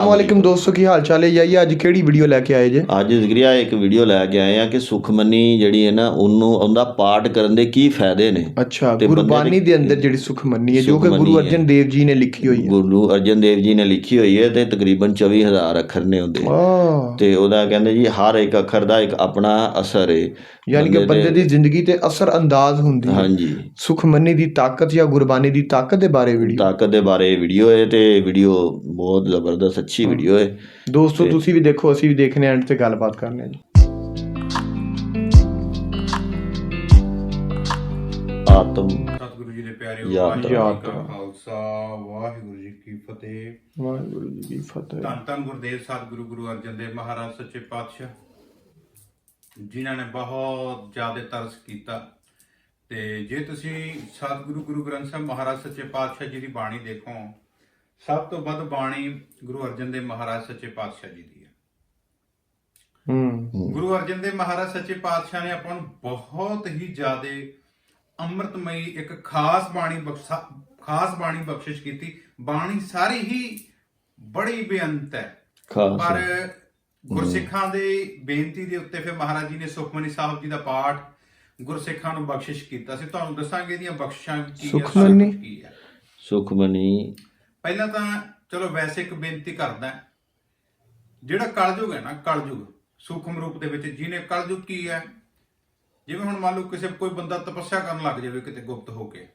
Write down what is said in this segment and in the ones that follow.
ਵਾਲੇਕਮ ਦੋਸਤੋ ਕੀ ਹਾਲ ਚਾਲ ਹੈ? ਯਾਈ ਅੱਜ ਕਿਹੜੀ ਵੀਡੀਓ ਲੈ ਕੇ ਆਏ ਜੇ? ਅੱਜ ਜ਼ਿਕਰੀਆ ਇੱਕ ਵੀਡੀਓ ਲੈ ਕੇ ਆਏ ਆ ਕਿ ਸੁਖਮਨੀ ਜਿਹੜੀ ਹੈ ਨਾ ਉਹਨੂੰ ਉਹਦਾ ਪਾਠ ਕਰਨ ਦੇ ਕੀ ਫਾਇਦੇ ਨੇ। ਅੱਛਾ ਗੁਰਬਾਣੀ ਦੀ- ਅੰਦਰ ਜਿਹੜੀ ਸੁਖਮਨੀ ਹੈ ਜੋ ਕਿ ਗੁਰੂ। ਅਰਜਨ ਦੇਵ ਜੀ ਨੇ ਲਿਖੀ ਹੋਈ ਹੈ। ਗੁਰੂ ਅਰਜਨ ਦੇਵ ਜੀ ਨੇ ਲਿਖੀ ਹੋਈ ਹੈ ਤੇ ਤਕਰੀਬਨ 24000 ਅੱਖਰ ਨੇ ਉਹਦੇ। ਤੇ ਉਹਦਾ ਕਹਿੰਦੇ ਜੀ ਹਰ ਇੱਕ ਅੱਖਰ ਦਾ ਇੱਕ ਆਪਣਾ ਅਸਰ ਹੈ ਯਾਨੀ ਕਿ ਬੰਦੇ ਦੀ ਜ਼ਿੰਦਗੀ ਤੇ ਅਸਰ ਅੰਦਾਜ਼ ਹੁੰਦੀ ਹੈ। ਹਾਂਜੀ। ਸੁਖਮਨੀ ਦੀ ਤਾਕਤ ਜਾਂ ਗੁਰਬਾਣੀ ਦੀ ਤਾਕਤ ਦੇ ਬਾਰੇ ਵੀਡੀਓ ਤਾਕਤ ਦੇ ਬਾਰੇ ਵੀਡੀਓ ਹੈ ਤੇ ਵੀਡੀਓ ਬਹੁਤ ਜ਼ਬਰਦਸਤ ਅੱਛੀ ਵੀਡੀਓ ਹੈ ਦੋਸਤੋ ਤੁਸੀਂ ਵੀ ਦੇਖੋ ਅਸੀਂ ਵੀ ਦੇਖਨੇ ਐਂਡ ਤੇ ਗੱਲਬਾਤ ਕਰਨੇ ਆ ਜੀ। ਆਤਮ ਸਤਿਗੁਰੂ ਜੀ ਦੇ ਪਿਆਰਿਓ ਯਾਦ ਵਾਹਿਗੁਰੂ ਜੀ ਯਾਦ ਕਾ ਖਾਲਸਾ ਵਾਹਿਗੁਰੂ ਜੀ ਕੀ ਫਤਿਹ। ਵਾਹਿਗੁਰੂ ਜੀ ਕੀ ਫਤਿਹ। ਧੰਨ ਧੰਨ ਗੁਰਦੇਵ ਸਤਿਗੁਰੂ ਗੁਰੂ ਅਰਜਨ ਦੇਵ ਮਹਾਰਾਜ ਸੱਚੇ ਪਾਤਸ਼ਾਹ ਜਿਨ੍ਹਾਂ ਨੇ ਬਹੁਤ ਜ਼ਿਆਦਾ ਤਰਸ ਕੀਤਾ। ਤੇ ਜੇ ਤੁਸੀਂ ਸਤਿਗੁਰੂ ਗੁਰੂ ਗ੍ਰੰਥ ਸਾਹਿਬ ਮਹਾਰਾਜ ਸੱਚੇ ਪਾਤਸ਼ਾਹ ਜੀ ਦੀ ਬਾਣੀ ਦੇਖੋ ਸਭ ਤੋਂ ਵੱਧ ਬਾਣੀ ਗੁਰੂ ਅਰਜਨ ਦੇਵ ਮਹਾਰਾਜ ਸੱਚੇ ਪਾਤਸ਼ਾਹ ਜੀ ਦੀ ਹੈ। ਹੂੰ। ਗੁਰੂ ਅਰਜਨ ਦੇਵ ਮਹਾਰਾਜ ਸੱਚੇ ਪਾਤਸ਼ਾਹ ਨੇ ਆਪਾਂ ਨੂੰ ਬਹੁਤ ਹੀ ਜ਼ਿਆਦਾ ਅੰਮ੍ਰਿਤਮਈ ਇੱਕ ਖਾਸ ਬਾਣੀ ਬਖਸ਼ਾ ਖਾਸ ਬਾਣੀ ਬਖਸ਼ਿਸ਼ ਕੀਤੀ। ਬਾਣੀ ਸਾਰੀ ਹੀ ਬੜੀ ਬੇਅੰਤ ਹੈ। ਪਰ ਗੁਰਸਿੱਖਾਂ ਦੇ ਬੇਨਤੀ ਦੇ ਉੱਤੇ ਫਿਰ ਮਹਾਰਾਜ ਜੀ ਨੇ ਸੁਖਮਨੀ ਸਾਹਿਬ ਜੀ ਦਾ ਪਾਠ ਗੁਰਸਿੱਖਾਂ ਨੂੰ ਬਖਸ਼ਿਸ਼ ਕੀਤਾ। ਸੀ ਤੁਹਾਨੂੰ ਦੱਸਾਂਗੇ ਇਹਦੀਆਂ ਬਖਸ਼ਿਸ਼ਾਂ ਕੀ ਹੈ ਸੁਖਮਨੀ? ਸੁਖਮਨੀ ਪਹਿਲਾਂ ਤਾਂ ਚਲੋ ਵੈਸੇ ਇੱਕ ਬੇਨਤੀ ਕਰਦਾ ਜਿਹੜਾ ਕਲਯੁਗ ਹੈ ਨਾ, ਕਲਯੁਗ, ਸੂਖਮ ਰੂਪ ਦੇ ਵਿੱਚ ਜਿਹਨੇ ਕਲਯੁਗ ਕੀ ਹੈ? ਜਿਵੇਂ ਹੁਣ ਮੰਨ ਲਓ ਕਿਸੇ ਕੋਈ ਬੰਦਾ ਤਪੱਸਿਆ ਕਰਨ ਲੱਗ ਜਾਵੇ ਕਿਤੇ ਗੁਪਤ ਹੋ ਕੇ,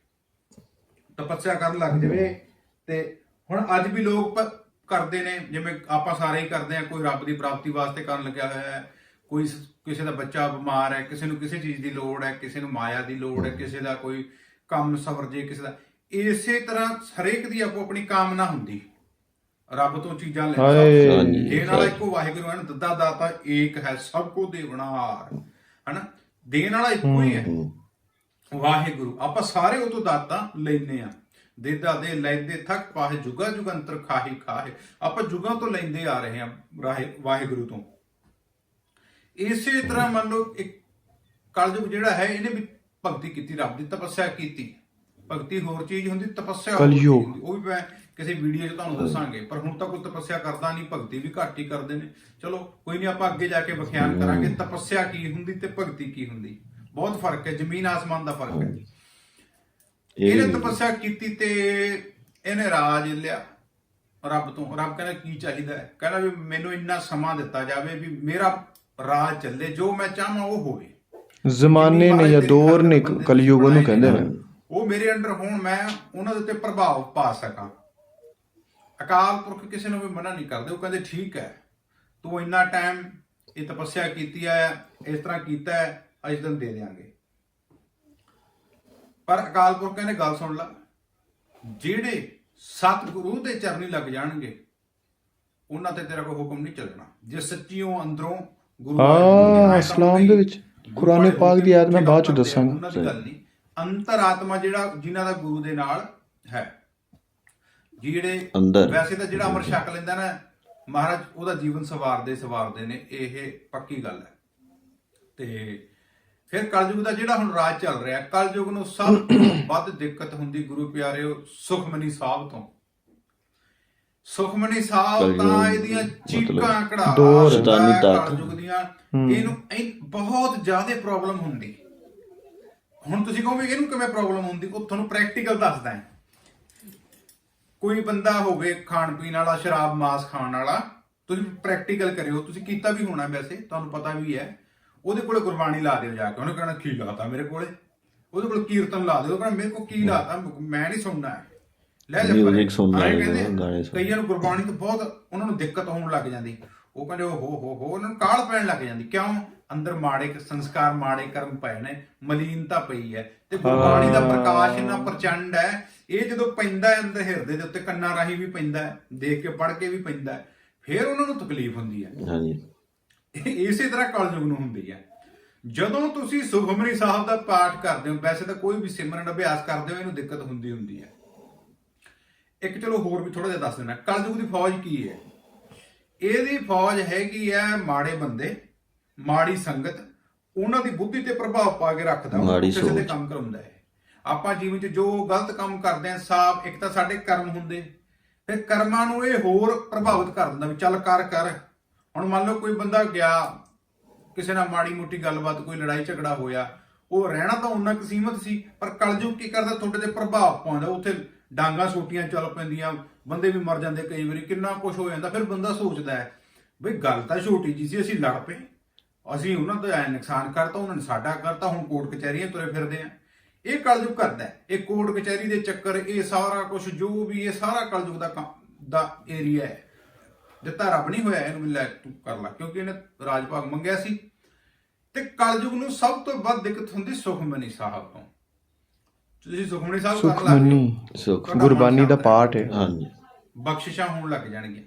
ਤਪੱਸਿਆ ਕਰਨ ਲੱਗ ਜਾਵੇ ਤੇ ਹੁਣ ਅੱਜ ਵੀ ਲੋਕ ਕਰਦੇ ਨੇ, ਜਿਵੇਂ ਆਪਾਂ ਸਾਰੇ ਹੀ ਕਰਦੇ ਆ ਕੋਈ ਰੱਬ ਦੀ ਪ੍ਰਾਪਤੀ ਵਾਸਤੇ ਕਰਨ ਲੱਗਿਆ ਹੋਇਆ ਹੈ, ਕੋਈ ਕਿਸੇ ਦਾ ਬੱਚਾ ਬਿਮਾਰ ਹੈ, ਕਿਸੇ ਨੂੰ ਕਿਸੇ ਚੀਜ਼ ਦੀ ਲੋੜ ਹੈ, ਕਿਸੇ ਨੂੰ ਮਾਇਆ ਦੀ ਲੋੜ ਹੈ, ਕਿਸੇ ਦਾ ਕੋਈ ਕੰਮ ਸਵਰ ਜੇ ਕਿਸੇ ਦਾ ਇਸੇ ਤਰ੍ਹਾਂ ਹਰੇਕ ਦੀ ਆਪੋ ਆਪਣੀ ਕਾਮਨਾ ਹੁੰਦੀ। ਰੱਬ ਤੋਂ ਚੀਜ਼ਾਂ ਲੈ ਹਾਏ। ਹਾਂਜੀ। ਦੇਣ ਵਾਲਾ ਇੱਕੋ ਵਾਹਿਗੁਰੂ ਹੈ ਨਾ ਦੱਦਾ ਦਾਤਾ ਏਕ ਹੈ ਸਭ ਕੋ ਦੇਵਣਹਾਰ ਹਨਾ? ਦੇਣ ਵਾਲਾ ਇੱਕੋ ਹੀ ਹੈ। ਵਾਹਿਗੁਰੂ। ਆਪਾਂ ਸਾਰੇ ਉਹ ਤੋਂ ਦਾਤਾ ਲੈਨੇ ਆ ਦੇਦਾ ਦੇ ਲੈਂਦੇ ਥੱਕ ਪਾਹੇ ਜੁਗਾ ਜੁਗੰਤਰ ਖਾਹੀ ਖਾਹੇ। ਆਪਾਂ ਜੁਗਾਂ ਤੋਂ ਲੈਂਦੇ ਆ ਰਹੇ ਆ ਰਾਹੇ ਵਾਹਿਗੁਰੂ ਤੋਂ। ਇਸੇ ਤਰ੍ਹਾਂ ਮੰਨ ਲਓ ਇੱਕ ਕਲਯੁਗ ਜਿਹੜਾ ਹੈ ਇਹਨੇ ਵੀ ਭਗਤੀ ਕੀਤੀ ਰੱਬ ਦੀ ਤਪੱਸਿਆ ਕੀਤੀ। ਭਗਤੀ ਹੋਰ ਚੀਜ਼ ਹੁੰਦੀ ਤਪੱਸਿਆ ਹੋਰ ਚੀਜ਼ ਕਲਯੁਗ। ਹੁੰਦੀ। ਉਹ ਵੀ ਮੈਂ ਕਿਸੇ ਵੀਡੀਓ 'ਚ ਤੁਹਾਨੂੰ ਦੱਸਾਂਗੇ ਪਰ ਹੁਣ ਤਾਂ ਕੋਈ ਤਪੱਸਿਆ ਕਰਦਾ ਨਹੀਂ ਭਗਤੀ ਵੀ ਘੱਟ ਹੀ ਕਰਦੇ ਨੇ। ਚਲੋ ਕੋਈ ਨਹੀਂ ਆਪਾਂ ਅੱਗੇ ਜਾ ਕੇ ਵਿਖਿਆਨ ਕਰਾਂਗੇ ਤਪੱਸਿਆ ਕੀ ਹੁੰਦੀ ਤੇ ਭਗਤੀ ਕੀ ਹੁੰਦੀ। ਬਹੁਤ ਫ਼ਰਕ ਹੈ ਜ਼ਮੀਨ ਆਸਮਾਨ ਦਾ ਫ਼ਰਕ ਹੈ। ਇਹਨੇ ਇਹ ਤਪੱਸਿਆ ਕੀਤੀ ਤੇ ਇਹਨੇ ਰਾਜ ਲਿਆ ਰੱਬ ਤੋਂ। ਰੱਬ ਕਹਿੰਦਾ ਕੀ ਚਾਹੀਦਾ ਹੈ? ਕਹਿੰਦਾ ਵੀ ਮੈਨੂੰ ਇੰਨਾ ਸਮਾਂ ਦਿੱਤਾ ਜਾਵੇ ਵੀ ਮੇਰਾ ਰਾਜ ਚੱਲੇ ਜੋ ਮੈਂ ਚਾਹਾਂ ਉਹ ਹੋਵੇ। ਜ਼ਮਾਨੇ ਨੇ ਜਾਂ ਦੌਰ ਨੇ ਕਲਯੁਗ ਉਹਨੂੰ ਕਹਿੰਦੇ ਨੇ। ਉਹ ਮੇਰੇ ਅੰਡਰ ਹੋਣ ਮੈਂ ਉਹਨਾਂ ਦੇ ਉੱਤੇ ਪ੍ਰਭਾਵ ਪਾ ਸਕਾਂ। ਅਕਾਲ ਪੁਰਖ ਕਿਸੇ ਨੂੰ ਵੀ ਮਨਾ ਨਹੀਂ ਕਰਦੇ ਉਹ ਕਹਿੰਦੇ ਠੀਕ ਹੈ ਤੂੰ ਇੰਨਾ ਟਾਈਮ ਇਹ ਤਪੱਸਿਆ ਕੀਤੀ ਹੈ ਇਸ ਤਰ੍ਹਾਂ ਕੀਤਾ ਹੈ ਅੱਜ ਦਿਨ ਦੇ ਦੇਾਂਗੇ ਪਰ ਅਕਾਲ ਪੁਰਖ ਕਹਿੰਦੇ ਗੱਲ ਸੁਣ ਲੈ ਜਿਹੜੇ ਸਤਿਗੁਰੂ ਦੇ ਚਰਨੀ ਲੱਗ ਜਾਣਗੇ ਉਹਨਾਂ ਤੇ ਤੇਰਾ ਕੋਈ ਹੁਕਮ ਨਹੀਂ ਚੱਲਣਾ। ਜੇ ਸੱਚੀਓ ਅੰਦਰੋਂ ਗੁਰੂ ਆਇਤ ਇਸਲਾਮ ਦੇ ਵਿੱਚ ਕੁਰਾਨੇ ਪਾਕ ਦੀ ਆਇਤ ਮੈਂ ਬਾਅਦ ਚ ਆ, ਦੱਸਾਂਗਾ। ਉਹਨਾਂ ਦੀ ਗੱਲ ਨਹੀਂ। ਅੰਤਰਾਤਮਾ ਜਿਹੜਾ ਜਿਨ੍ਹਾਂ ਦਾ ਗੁਰੂ ਦੇ ਨਾਲ ਹੈ ਜਿਹੜੇ। ਵੈਸੇ ਤਾਂ ਜਿਹੜਾ ਅਮਰ ਛਕ ਲੈਂਦਾ ਨਾ ਮਹਾਰਾਜ ਉਹਦਾ ਜੀਵਨ ਸਵਾਰਦੇ ਸਵਾਰਦੇ ਨੇ ਇਹ ਪੱਕੀ ਗੱਲ ਹੈ ਤੇ ਫਿਰ ਕਲਯੁਗ ਦਾ ਜਿਹੜਾ ਹੁਣ ਰਾਜ ਚੱਲ ਰਿਹਾ ਕਲਯੁਗ ਨੂੰ ਸਭ ਤੋਂ ਵੱਧ ਦਿੱਕਤ ਹੁੰਦੀ ਗੁਰੂ ਪਿਆਰਿਓ ਸੁਖਮਨੀ ਸਾਹਿਬ ਤੋਂ ਸੁਖਮਨੀ ਸਾਹਿਬ ਤਾਂ ਇਹਦੀਆਂ ਚੀਕਾਂ ਕਢਾ ਦੌਰ। ਸ਼ੈਤਾਨੀ ਤਾਕਤ। ਕਲਯੁਗ ਦੀਆਂ ਇਹਨੂੰ ਇਹ ਬਹੁਤ ਜ਼ਿਆਦਾ ਪ੍ਰੋਬਲਮ ਹੁੰਦੀ ਹੁਣ ਤੁਸੀਂ ਕਹੋਗੇ ਇਹਨੂੰ ਕਿਵੇਂ ਪ੍ਰੋਬਲਮ ਹੁੰਦੀ? ਉਹ ਤੁਹਾਨੂੰ ਪ੍ਰੈਕਟੀਕਲ ਦੱਸਦਾ ਹੈ। ਕੋਈ ਬੰਦਾ ਹੋਵੇ ਖਾਣ ਪੀਣ ਵਾਲਾ ਸ਼ਰਾਬ ਮਾਸ ਖਾਣ ਵਾਲਾ ਤੁਸੀਂ ਪ੍ਰੈਕਟੀਕਲ ਕਰਿਓ। ਤੁਸੀਂ ਕੀਤਾ ਵੀ ਹੋਣਾ ਵੈਸੇ ਤੁਹਾਨੂੰ ਪਤਾ ਵੀ ਹੈ। ਉਹਦੇ ਕੋਲੇ ਗੁਰਬਾਣੀ ਲਾ ਦਿਓ ਜਾ ਕੇ। ਉਹਨੇ ਕਹਿਣਾ ਕੀ ਲਾਤਾ ਮੇਰੇ ਕੋਲੇ? ਉਹਦੇ ਕੋਲ ਕੀਰਤਨ ਲਾ ਦਿਓ। ਕਹਿਣਾ ਮੇਰੇ ਕੋਲ ਕੀ ਲਾਤਾ? ਮੈਂ ਨਹੀਂ ਸੁਣਨਾ ਲੈ ਜਾ ਪਰੇ। ਸੁਣਨਾ ਕਹਿੰਦੇ ਗਾਣੇ ਸੁਣਨਾ। ਕਈਆਂ ਨੂੰ ਗੁਰਬਾਣੀ ਤੋਂ ਬਹੁਤ ਉਹਨਾਂ ਨੂੰ ਦਿੱਕਤ ਹੋਣ ਲੱਗ ਜਾਂਦੀ। ਉਹ ਕਹਿੰਦੇ ਉਹ ਹੋ ਹੋ। ਹੋ ਉਹਨਾਂ ਨੂੰ ਕਾਲ ਪੈਣ ਲੱਗ ਜਾਂਦੀ। ਕਿਉਂ? ਅੰਦਰ ਮਾੜੇ ਕ- ਸੰਸਕਾਰ ਮਾੜੇ ਕਰਮ ਪਏ ਨੇ ਮਲੀਨਤਾ ਪਈ ਹੈ ਤੇ ਗੁਰਬਾਣੀ ਦਾ ਪ੍ਰਕਾਸ਼ ਇੰਨਾ ਪ੍ਰਚੰਡ ਹੈ ਇਹ ਜਦੋਂ ਪੈਂਦਾ ਹੈ ਅੰਦਰ ਹਿਰਦੇ ਦੇ ਉੱਤੇ ਕੰਨਾਂ ਰਾਹੀਂ ਵੀ ਪੈਂਦਾ ਹੈ ਦੇਖ ਕੇ ਪੜ੍ਹ ਕੇ ਵੀ ਪੈਂਦਾ ਹੈ ਫਿਰ ਉਹਨਾਂ ਨੂੰ ਤਕਲੀਫ ਹੁੰਦੀ ਹੈ। ਹਾਂਜੀ। ਇਸੇ ਤਰ੍ਹਾਂ ਕਲਯੁਗ ਨੂੰ ਹੁੰਦੀ ਹੈ। ਜਦੋਂ ਤੁਸੀਂ ਸੁਖਮਨੀ ਸਾਹਿਬ ਦਾ ਪਾਠ ਕਰਦੇ ਹੋ ਵੈਸੇ ਤਾਂ ਕੋਈ ਵੀ ਸਿਮਰਨ ਅਭਿਆਸ ਕਰਦੇ ਹੋ ਇਹਨੂੰ ਦਿੱਕਤ ਹੁੰਦੀ ਹੁੰਦੀ ਹੈ। ਇੱਕ ਚਲੋ ਹੋਰ ਵੀ ਥੋੜਾ ਜਿਹਾ ਦੱਸ ਦੇਣਾ ਕਲਯੁਗ ਦੀ ਫੌਜ ਕੀ ਹੈ? ਇਹਦੀ ਫੌਜ ਹੈਗੀ ਹੈ ਮਾੜੇ ਬੰਦੇ ਮਾੜੀ ਸੰਗਤ ਉਹਨਾਂ ਦੀ ਬੁੱਧੀ ਤੇ ਪ੍ਰਭਾਵ ਪਾ ਕੇ ਰੱਖਦਾ ਮਾੜੀ ਕਿਸੇ ਦੇ ਸੋਚ। ਕੰਮ ਕਰਾਉਂਦਾ ਹੈ। ਆਪਾਂ ਜੀਵਨ 'ਚ ਜੋ ਗਲਤ ਕੰਮ ਕਰਦੇ ਆਂ ਸਾਫ਼ ਇੱਕ ਤਾਂ ਸਾਡੇ ਕਰਮ ਹੁੰਦੇ। ਫਿਰ ਕਰਮਾਂ ਨੂੰ ਇਹ ਹੋਰ ਪ੍ਰਭਾਵਿਤ ਕਰ ਦਿੰਦਾ ਵੀ ਚੱਲ ਕਰ ਕਰ। ਹੁਣ ਮੰਨ ਲਓ ਕੋਈ ਬੰਦਾ ਗਿਆ ਕਿਸੇ ਨਾਲ ਮਾੜੀ ਮੋਟੀ ਗੱਲਬਾਤ ਕੋਈ ਲੜਾਈ ਝਗੜਾ ਹੋਇਆ ਉਹ ਰਹਿਣਾ ਤਾਂ ਉਹਨਾਂ ਕੁ ਸੀਮਤ ਸੀ ਪਰ ਕਲਯੁਗ ਕੀ ਕਰਦਾ ਤੁਹਾਡੇ ਤੇ ਪ੍ਰਭਾਵ ਪਾਉਂਦਾ ਉੱਥੇ ਡਾਂਗਾ ਸੋਟੀਆਂ ਚੱਲ ਪੈਂਦੀਆਂ ਬੰਦੇ ਵੀ ਮਰ ਜਾਂਦੇ ਕਈ ਵਾਰੀ ਕਿੰਨਾ ਕੁਝ ਹੋ ਜਾਂਦਾ ਫਿਰ ਬੰਦਾ ਸੋਚਦਾ ਹੈ ਬਈ ਗੱਲ ਤਾਂ ਛੋਟੀ ਜੀ ਸੀ ਅਸੀਂ ਲੜ ਪਏ। ਅਸੀਂ ਉਹਨਾਂ ਦਾ ਐ ਨੁਕਸਾਨ ਕਰਤਾ ਉਹਨਾਂ ਨੇ ਸਾਡਾ ਕਰਤਾ ਹੁਣ ਕੋਰਟ ਕਚਹਿਰੀਆਂ ਤੁਰੇ ਫਿਰਦੇ ਆ। ਇਹ ਕਲਯੁਗ ਕਰਦਾ। ਇਹ ਕੋਰਟ ਕਚਹਿਰੀ ਦੇ ਚੱਕਰ ਇਹ ਸਾਰਾ ਕੁਝ ਜੋ ਵੀ ਇਹ ਸਾਰਾ ਕਲਯੁਗ ਦਾ ਕੰਮ- ਦਾ ਏਰੀਆ ਹੈ। ਦਿੱਤਾ ਰੱਬ ਨਹੀਂ ਹੋਇਆ ਇਹਨੂੰ ਲੈ ਤੂੰ ਕਰ ਲੈ ਕਿਉਂਕਿ ਇਹਨੇ ਰਾਜ ਭਾਗ ਮੰਗਿਆ ਸੀ। ਤੇ ਕਲਯੁਗ ਨੂੰ ਸਭ ਤੋਂ ਵੱਧ ਦਿੱਕਤ ਹੁੰਦੀ ਸੁਖਮਨੀ ਸਾਹਿਬ ਤੋਂ। ਤੁਸੀਂ ਸੁਖਮਨੀ ਸਾਹਿਬ ਲੱਗ ਜਾਓ, ਸੁਖਮਨੀ ਸੁਖ ਗੁਰਬਾਣੀ ਦਾ ਪਾਠ ਹੈ। ਹਾਂਜੀ। ਬਖਸ਼ਿਸ਼ਾਂ ਹੋਣ ਲੱਗ ਜਾਣਗੀਆਂ।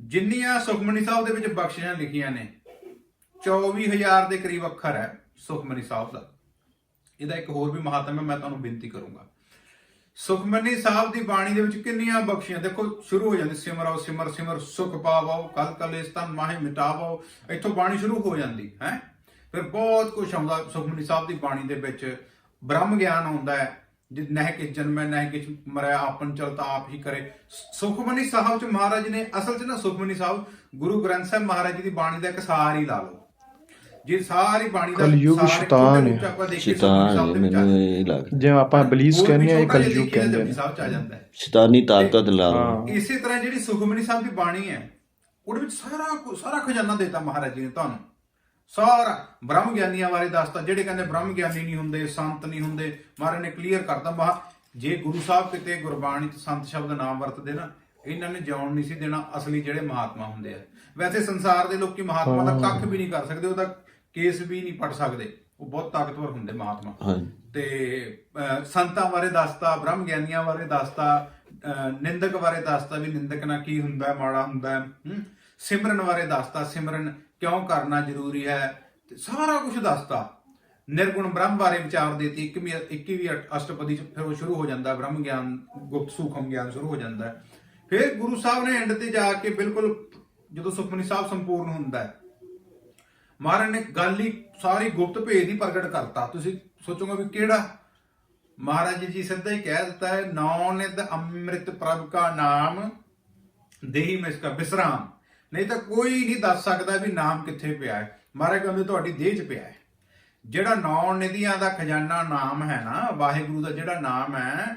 ਜਿੰਨੀਆਂ ਸੁਖਮਨੀ ਸਾਹਿਬ ਦੇ ਵਿੱਚ ਬਖਸ਼ਿਸ਼ਾਂ ਲਿਖੀਆਂ ਨੇ 24000 ਦੇ ਕਰੀਬ ਅੱਖਰ ਹੈ ਸੁਖਮਨੀ ਸਾਹਿਬ ਦਾ। ਇਹਦਾ ਇੱਕ ਹੋਰ ਵੀ ਮਹਾਤਮ ਹੈ, ਮੈਂ ਤੁਹਾਨੂੰ ਬੇਨਤੀ ਕਰੂੰਗਾ। ਸੁਖਮਨੀ ਸਾਹਿਬ ਦੀ ਬਾਣੀ ਦੇ ਵਿੱਚ ਕਿੰਨੀਆਂ ਬਖਸ਼ੀਆਂ। ਦੇਖੋ, ਸ਼ੁਰੂ ਹੋ ਜਾਂਦੀ, ਸਿਮਰੋ ਸਿਮਰ ਸਿਮਰ, ਸੁਖ ਪਾਵੋ, ਕਲ ਕਲੇਸ਼ ਤਨ ਮਾਹੇ ਮਿਟਾਵੋ, ਇੱਥੋਂ ਬਾਣੀ ਸ਼ੁਰੂ ਹੋ ਜਾਂਦੀ, ਹੈ? ਫਿਰ ਬਹੁਤ ਕੁਝ ਆਉਂਦਾ, ਸੁਖਮਨੀ ਸਾਹਿਬ ਦੀ ਬਾਣੀ ਦੇ ਵਿੱਚ ਬ੍ਰਹਮ ਗਿਆਨ ਆਉਂਦਾ ਹੈ, ਜਿ, ਨਹਿ ਕਿ ਜਨਮੈ, ਨਹਿ ਕਿ ਮਰਿਆ ਆਪਨ ਚਲਤਾ ਆਪ ਹੀ ਕਰੇ। ਸੁਖਮਨੀ ਸਾਹਿਬ ਚ ਮਹਾਰਾਜ ਨੇ, ਅਸਲ ਚ ਨਾ ਸੁਖਮਨੀ ਸਾਹਿਬ, ਗੁਰੂ ਗ੍ਰੰਥ ਸਾਹਿਬ ਮਹਾਰਾਜ ਜੀ ਦੀ ਬਾਣੀ ਦਾ ਇੱਕ ਸਾਰ ਹੀ ਲਾ ਲਓ। ਜੇ ਸਾਰੀ ਬਾਣੀ ਦਾ ਕਲਯੁਗ ਸਾਰ ਸ਼ੈਤਾਨ ਹੈ। ਸ਼ੈਤਾਨ ਮੈਨੂੰ। ਇਹ ਲੱਗਦਾ। ਜਿਵੇਂ ਆਪਾਂ ਬਲੀਸ ਕਹਿੰਦੇ ਆ ਇਹ ਕਲਯੁਗ ਕਹਿੰਦੇ ਜਪਜੀ ਨੇ ਸਾਹਿਬ ਚ ਆ ਜਾਂਦਾ ਹੈ। ਸ਼ੈਤਾਨੀ ਤਾਕਤ ਲਾ ਇਸੇ ਤਰ੍ਹਾਂ ਜਿਹੜੀ ਸੁਖਮਨੀ ਸਾਹਿਬ ਦੀ ਬਾਣੀ ਹੈ ਉਹਦੇ ਵਿੱਚ ਸਾਰਾ ਸਾਰਾ ਖਜ਼ਾਨਾ ਦਿੱਤਾ ਮਹਾਰਾਜ ਜੀ ਨੇ ਤੁਹਾਨੂੰ। ਸਾਰਾ ਬ੍ਰਹਮ ਗਿਆਨੀਆਂ ਬਾਰੇ ਦੱਸਤਾ। ਜਿਹੜੇ ਕਹਿੰਦੇ ਬ੍ਰਹਮ ਗਿਆਨੀ ਨਹੀਂ ਹੁੰਦੇ ਸੰਤ ਨਹੀਂ ਹੁੰਦੇ ਮਹਾਰਾਜ ਨੇ ਕਲੀਅਰ ਕਰਤਾ। ਮਹਾ ਜੇ ਗੁਰੂ ਸਾਹਿਬ ਕਿਤੇ ਗੁਰਬਾਣੀ ਚ ਸੰਤ ਸ਼ਬਦ ਨਾਮ ਵਰਤਦੇ ਨਾ ਇਹਨਾਂ ਨੇ ਜਾਣ ਨਹੀਂ ਸੀ ਦੇਣਾ ਅਸਲੀ ਜਿਹੜੇ ਮਹਾਤਮਾ ਹੁੰਦੇ ਆ। ਵੈਸੇ ਸੰਸਾਰ ਦੇ ਲੋਕੀ ਮਹਾਤਮਾ ਦਾ ਕੱਖ ਵੀ ਨਹੀਂ ਕਰ ਸਕਦੇ ਉਹਦਾ ਕੇਸ ਵੀ ਨਹੀਂ ਪੜ ਸਕਦੇ ਉਹ ਬਹੁਤ ਤਾਕਤਵਰ ਹੁੰਦੇ ਮਹਾਤਮਾ ਤੇ ਸੰਤਾਂ ਬਾਰੇ ਦੱਸਤਾ ਬ੍ਰਹਮ ਗਿਆਨੀਆਂ ਬਾਰੇ ਦੱਸਤਾ ਨਿੰਦਕ ਬਾਰੇ ਦੱਸਤਾ ਵੀ ਨਿੰਦਕ ਨਾਲ ਕੀ ਹੁੰਦਾ ਮਾੜਾ ਹੁੰਦਾ? ਸਿਮਰਨ ਬਾਰੇ ਦੱਸਤਾ ਸਿਮਰਨ ਕਿਉਂ ਕਰਨਾ ਜ਼ਰੂਰੀ ਹੈ ਸਾਰਾ ਕੁਝ ਦੱਸਤਾ ਨਿਰਗੁਣ ਬ੍ਰਹਮ ਬਾਰੇ ਵਿਚਾਰ ਦੇਤੀ 21ਵੀਂ 21ਵੀਂ ਅਟ- ਅਸ਼ਟਪਦੀ ਚ ਫਿਰ ਉਹ ਸ਼ੁਰੂ ਹੋ ਜਾਂਦਾ ਬ੍ਰਹਮ ਗਿਆਨ ਗੁਪਤ ਸੂਖਮ ਗਿਆਨ ਸ਼ੁਰੂ ਹੋ ਜਾਂਦਾ। ਫਿਰ ਗੁਰੂ ਸਾਹਿਬ ਨੇ ਐਂਡ ਤੇ ਜਾ ਕੇ ਬਿਲਕੁਲ ਜਦੋਂ ਸੁਖਮਨੀ ਸਾਹਿਬ ਸੰਪੂਰਨ ਹੁੰਦਾ ਹੈ ਮਹਾਰਾਜ ਨੇ ਗੱਲ ਹੀ ਸਾਰੀ ਗੁਪਤ ਭੇਦ ਹੀ ਪ੍ਰਗਟ ਕਰਤਾ। ਤੁਸੀਂ ਸੋਚੋਗੇ ਵੀ ਕਿਹੜਾ? ਮਹਾਰਾਜ ਜੀ ਸਿੱਧਾ ਹੀ ਕਹਿ ਦਿੱਤਾ ਹੈ ਨੌ ਨਿਦ ਅੰਮ੍ਰਿਤ ਪ੍ਰਭ ਕਾ ਨਾਮ, ਦੇਹੀ ਮੈਂ ਇਸਕਾ ਵਿਸਰਾਮ ਨਹੀਂ ਤਾਂ ਕੋਈ ਨਹੀਂ ਦੱਸ ਸਕਦਾ ਵੀ ਨਾਮ ਕਿੱਥੇ ਪਿਆ ਹੈ। ਮਹਾਰਾਜ ਕਹਿੰਦੇ ਤੁਹਾਡੀ ਦੇਹ 'ਚ ਪਿਆ ਹੈ। ਜਿਹੜਾ ਨੌ ਨਿਧੀਆਂ ਦਾ ਖਜ਼ਾਨਾ ਨਾਮ ਹੈ ਨਾ, ਵਾਹਿਗੁਰੂ ਦਾ ਜਿਹੜਾ ਨਾਮ ਹੈ,